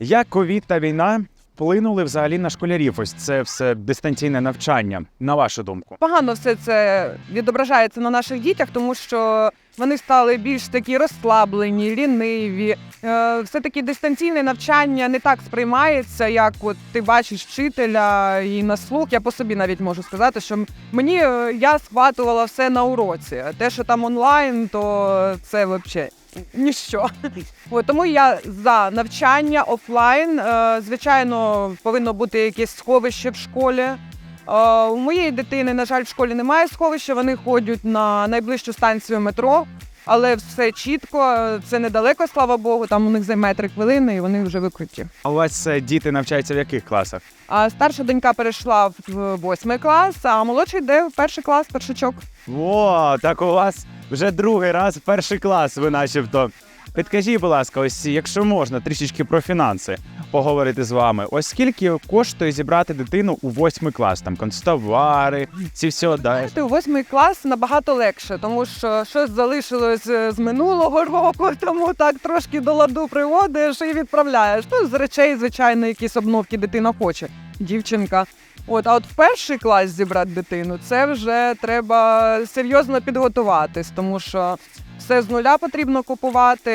Як ковід та війна вплинули взагалі на школярів? Ось це все дистанційне навчання, на вашу думку? Погано все це відображається на наших дітях, тому що вони стали більш такі розслаблені, ліниві. Е, Все-таки дистанційне навчання не так сприймається, як от ти бачиш вчителя і на слух. Я по собі навіть можу сказати, що мені е, я схватувала все на уроці. Те, що там онлайн, то це взагалі ніщо. От, тому я за навчання офлайн. Е, Звичайно, повинно бути якесь сховище в школі. Е, У моєї дитини, на жаль, в школі немає сховища. Вони ходять на найближчу станцію метро, але все чітко, це недалеко, слава Богу. Там у них займе три хвилини, і вони вже викриті. А у вас е, діти навчаються в яких класах? А старша донька перейшла в восьмий клас, а молодший йде в перший клас, першачок. О, так у вас вже другий раз перший клас, ви начебто. Підкажіть, будь ласка, ось якщо можна трішечки про фінанси поговорити з вами. Ось скільки коштує зібрати дитину у восьмий клас? Там констовари, ці все да. Знаєте, у восьмий клас набагато легше, тому що щось залишилось е, з минулого року, тому так трошки до ладу приводиш і відправляєш. Ну, з речей, звичайно, якісь обновки дитина хоче, дівчинка. От, а от в перший клас зібрати дитину, це вже треба серйозно підготуватись, тому що все з нуля потрібно купувати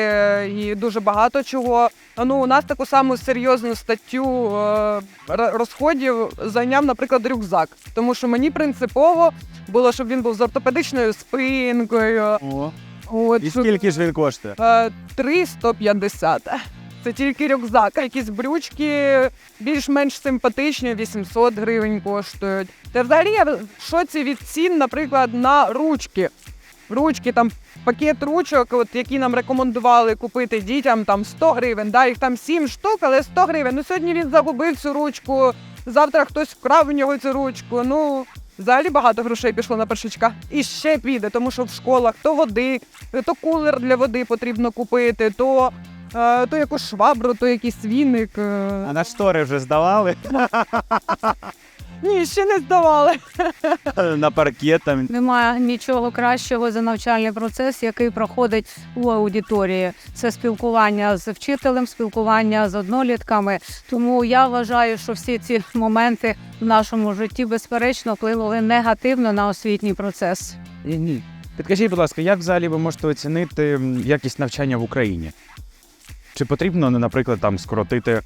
і дуже багато чого. Ну, у нас таку саму серйозну статтю е, розходів зайняв, наприклад, рюкзак. Тому що мені принципово було, щоб він був з ортопедичною спинкою. О. От, І скільки ж він коштує? е, 350. Це тільки рюкзак. Якісь брючки більш-менш симпатичні, 800 гривень коштують. Та взагалі я в шоці від цін, наприклад, на ручки. Ручки там. Пакет ручок, от, які нам рекомендували купити дітям, там 100 гривень, да, їх там 7 штук, але 100 гривень. Ну сьогодні він загубив цю ручку, завтра хтось вкрав у нього цю ручку. Ну, взагалі багато грошей пішло на першачка. І ще піде, тому що в школах то води, то кулер для води потрібно купити, то, е, то якусь швабру, то якийсь віник. е. А на штори вже здавали Ні, ще не здавали. на паркет там. Немає нічого кращого за навчальний процес, який проходить у аудиторії. Це спілкування з вчителем, спілкування з однолітками. Тому я вважаю, що всі ці моменти в нашому житті безперечно вплинули негативно на освітній процес. Ні. Підкажіть, будь ласка, як взагалі ви можете оцінити якість навчання в Україні? Чи потрібно, наприклад, там скоротити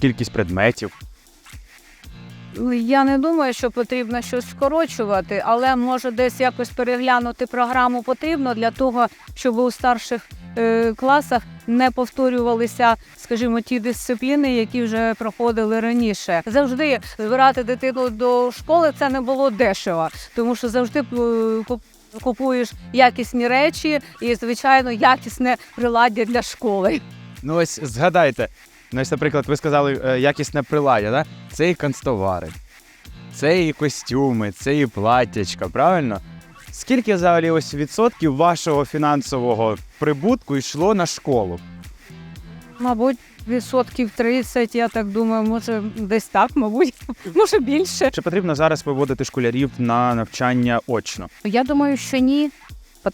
кількість предметів? Я не думаю, що потрібно щось скорочувати, але може десь якось переглянути програму потрібно для того, щоб у старших е, класах не повторювалися, скажімо, ті дисципліни, які вже проходили раніше. Завжди збирати дитину до школи це не було дешево, тому що завжди е, купуєш якісні речі і, звичайно, якісне приладдя для школи. Ну ось згадайте, ну ось, наприклад, ви сказали е, якісне приладдя, да? це і канцтовари, це і костюми, це і платтячка, правильно? Скільки взагалі ось відсотків вашого фінансового прибутку йшло на школу? Мабуть, відсотків 30, я так думаю, може десь так, мабуть, може більше. Чи потрібно зараз виводити школярів на навчання очно? Я думаю, що ні.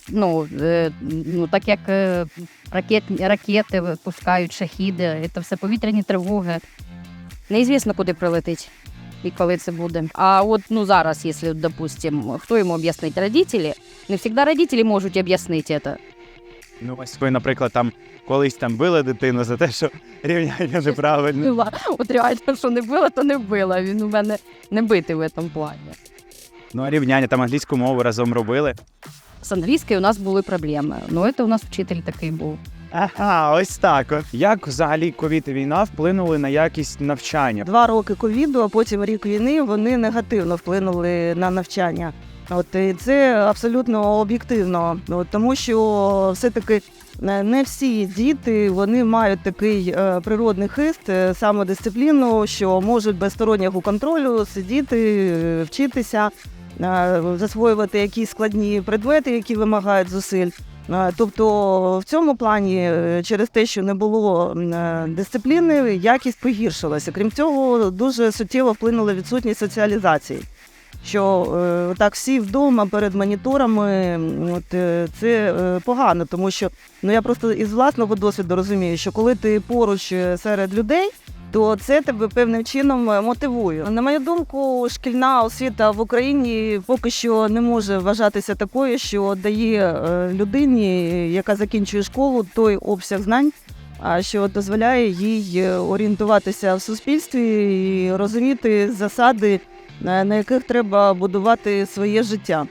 Ну, е, ну так як е, ракет, ракети випускають шахіди, це все повітряні тривоги. Неізвісно, куди прилетить і коли це буде. А от ну зараз, якщо, допустим, хто йому об'яснить? Родителі? Не завжди родителі можуть об'яснити це. Ну ось ви, наприклад, там колись там били дитину за те, що рівняння неправильно. Била. От реально, що не била, то не била. Він у мене не битий в цьому плані. Ну а рівняння там англійську мову разом робили. З англійською у нас були проблеми. Ну, це у нас вчитель такий був. Ага, ось так. От. Як взагалі ковід і війна вплинули на якість навчання? Два роки ковіду, а потім рік війни вони негативно вплинули на навчання. От і це абсолютно об'єктивно, От, тому що все-таки не не всі діти вони мають такий е, природний хист, е, самодисципліну, що можуть без стороннього контролю сидіти, е, вчитися, е, засвоювати якісь складні предмети, які вимагають зусиль. Е, Тобто в цьому плані, е, через те, що не було е, дисципліни, якість погіршилася. Крім цього, дуже суттєво вплинула відсутність соціалізації. що е, так всі вдома перед моніторами, от е, це е, погано, тому що ну я просто із власного досвіду розумію, що коли ти поруч е, серед людей. То це тебе певним чином е, мотивує. На мою думку, шкільна освіта в Україні поки що не може вважатися такою, що дає е, людині, яка закінчує школу, той обсяг знань, а що дозволяє їй е, орієнтуватися в суспільстві і розуміти засади, на на яких треба будувати своє життя.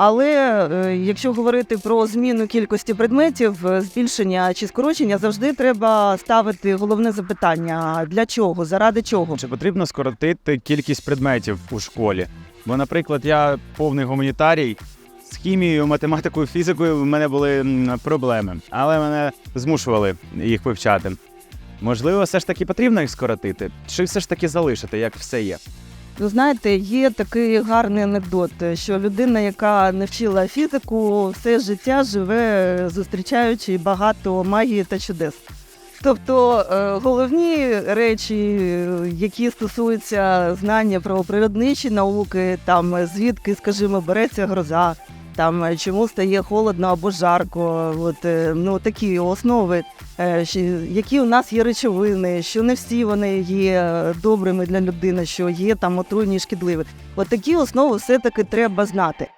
Але е, якщо говорити про зміну кількості предметів, е, збільшення чи скорочення, завжди треба ставити головне запитання: для чого, заради чого? Чи потрібно скоротити кількість предметів у школі? Бо, наприклад, я повний гуманітарій. З хімією, математикою, фізикою в мене були проблеми, але мене змушували їх вивчати. Можливо, все ж таки потрібно їх скоротити, чи все ж таки залишити, як все є. Ви знаєте, є такий гарний анекдот, що людина, яка не вчила фізику, все життя живе, зустрічаючи багато магії та чудес. Тобто е, головні речі, які стосуються знання про природничі науки, там звідки, скажімо, береться гроза, там е, чому стає холодно або жарко, от, е, ну такі основи, е, які у нас є речовини, що не всі вони є добрими для людини, що є там отруйні і шкідливі. От такі основи все-таки треба знати.